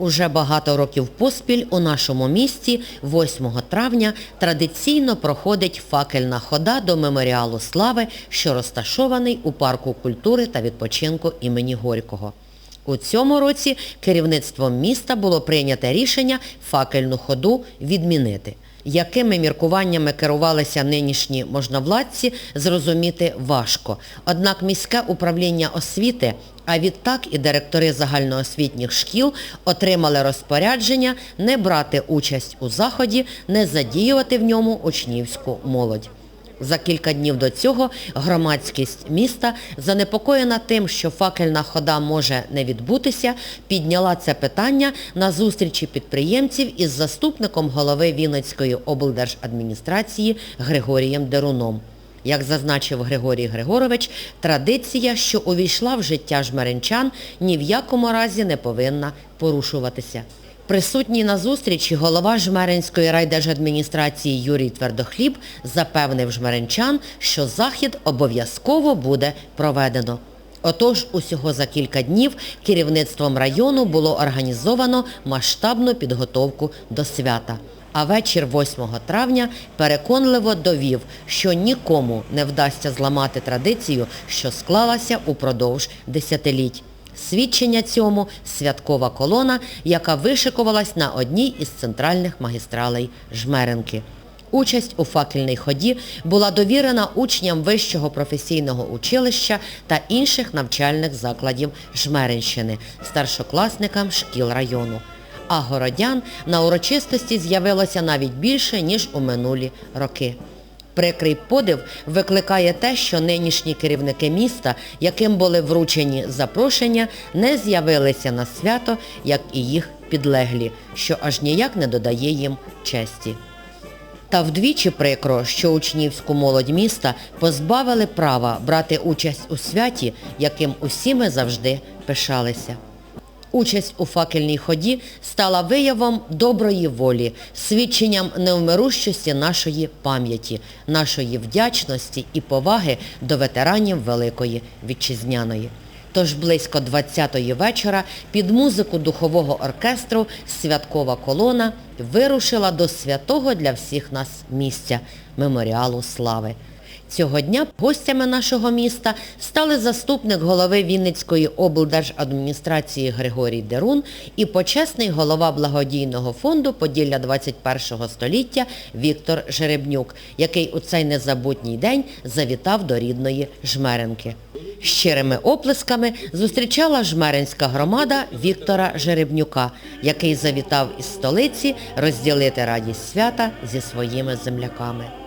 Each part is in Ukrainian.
Уже багато років поспіль у нашому місті 8 травня традиційно проходить факельна хода до меморіалу слави, що розташований у парку культури та відпочинку імені Горького. У цьому році керівництвом міста було прийнято рішення факельну ходу відмінити. Якими міркуваннями керувалися нинішні можновладці, зрозуміти важко. Однак міське управління освіти, а відтак і директори загальноосвітніх шкіл отримали розпорядження не брати участь у заході, не задіювати в ньому учнівську молодь. За кілька днів до цього громадськість міста, занепокоєна тим, що факельна хода може не відбутися, підняла це питання на зустрічі підприємців із заступником голови Вінницької облдержадміністрації Григорієм Деруном. Як зазначив Григорій Григорович, традиція, що увійшла в життя жмеринчан, ні в якому разі не повинна порушуватися. Присутній на зустрічі голова Жмеринської райдержадміністрації Юрій Твердохліб запевнив жмеринчан, що захід обов'язково буде проведено. Отож, усього за кілька днів керівництвом району було організовано масштабну підготовку до свята. А вечір 8 травня переконливо довів, що нікому не вдасться зламати традицію, що склалася упродовж десятиліть. Свідчення цьому святкова колона, яка вишикувалась на одній із центральних магістралей Жмеринки. Участь у факельній ході була довірена учням Вищого професійного училища та інших навчальних закладів Жмеринщини, старшокласникам шкіл району. А городян на урочистості з'явилося навіть більше, ніж у минулі роки. Прикрий подив викликає те, що нинішні керівники міста, яким були вручені запрошення, не з'явилися на свято, як і їх підлеглі, що аж ніяк не додає їм честі. Та вдвічі прикро, що учнівську молодь міста позбавили права брати участь у святі, яким усі ми завжди пишалися. Участь у факельній ході стала виявом доброї волі, свідченням невмирущості нашої пам'яті, нашої вдячності і поваги до ветеранів Великої Вітчизняної. Тож близько 20-ї вечора під музику духового оркестру святкова колона вирушила до святого для всіх нас місця – меморіалу слави. Цього дня гостями нашого міста стали заступник голови Вінницької облдержадміністрації Григорій Дерун і почесний голова благодійного фонду Поділля 21 століття Віктор Жеребнюк, який у цей незабутній день завітав до рідної Жмеринки. Щирими оплесками зустрічала жмеринська громада Віктора Жеребнюка, який завітав із столиці розділити радість свята зі своїми земляками.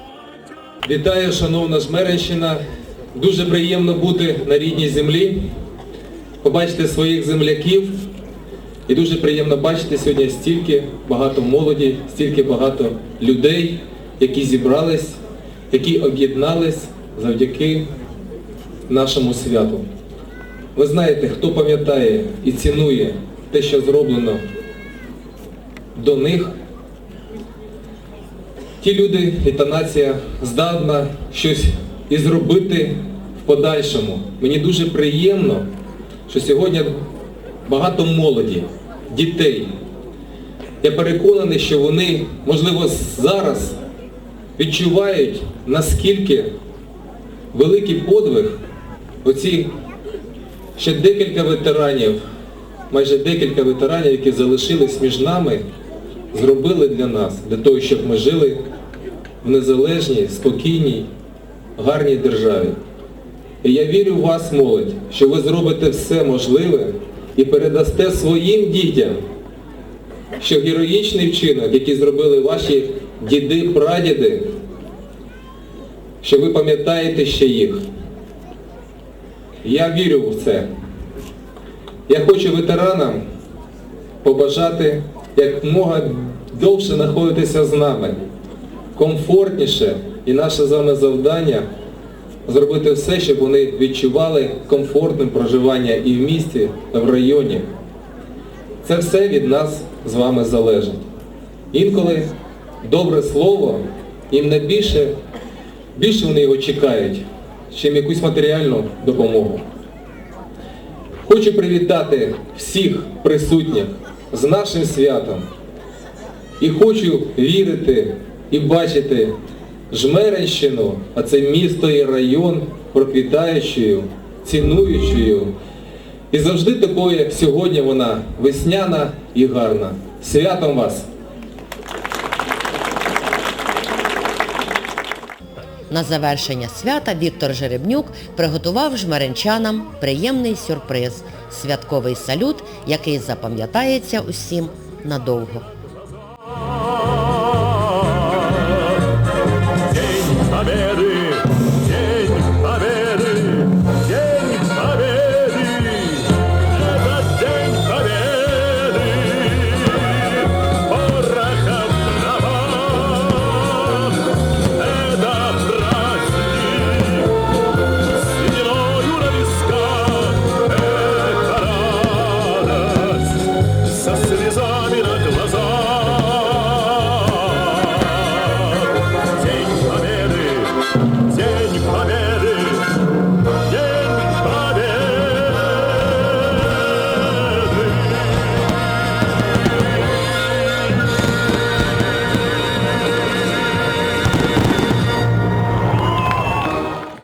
Вітаю, шановна Жмеринщина. Дуже приємно бути на рідній землі, побачити своїх земляків. І дуже приємно бачити сьогодні стільки багато молоді, стільки багато людей, які зібрались, які об'єднались завдяки нашому святу. Ви знаєте, хто пам'ятає і цінує те, що зроблено до них, ті люди і та нація здатна щось і зробити в подальшому. Мені дуже приємно, що сьогодні багато молоді, дітей. Я переконаний, що вони, можливо, зараз відчувають, наскільки великий подвиг оці ще декілька ветеранів, майже декілька ветеранів, які залишились між нами, зробили для нас, для того, щоб ми жили в незалежній, спокійній, гарній державі. І я вірю в вас, молодь, що ви зробите все можливе і передасте своїм дітям, що героїчний вчинок, який зробили ваші діди, прадіди, що ви пам'ятаєте ще їх. Я вірю в це. Я хочу ветеранам побажати якмога довше знаходитися з нами, комфортніше. І наше з вами завдання зробити все, щоб вони відчували комфортне проживання і в місті, і в районі. Це все від нас з вами залежить. Інколи добре слово їм не більше, більше вони його чекають, чим якусь матеріальну допомогу. Хочу привітати всіх присутніх з нашим святом. І хочу вірити і бачити Жмеринщину, а це місто і район процвітаючою, цінуючою. І завжди такою, як сьогодні вона весняна і гарна. Святом вас! На завершення свята Віктор Жеребнюк приготував жмеренчанам приємний сюрприз – святковий салют, який запам'ятається усім надовго.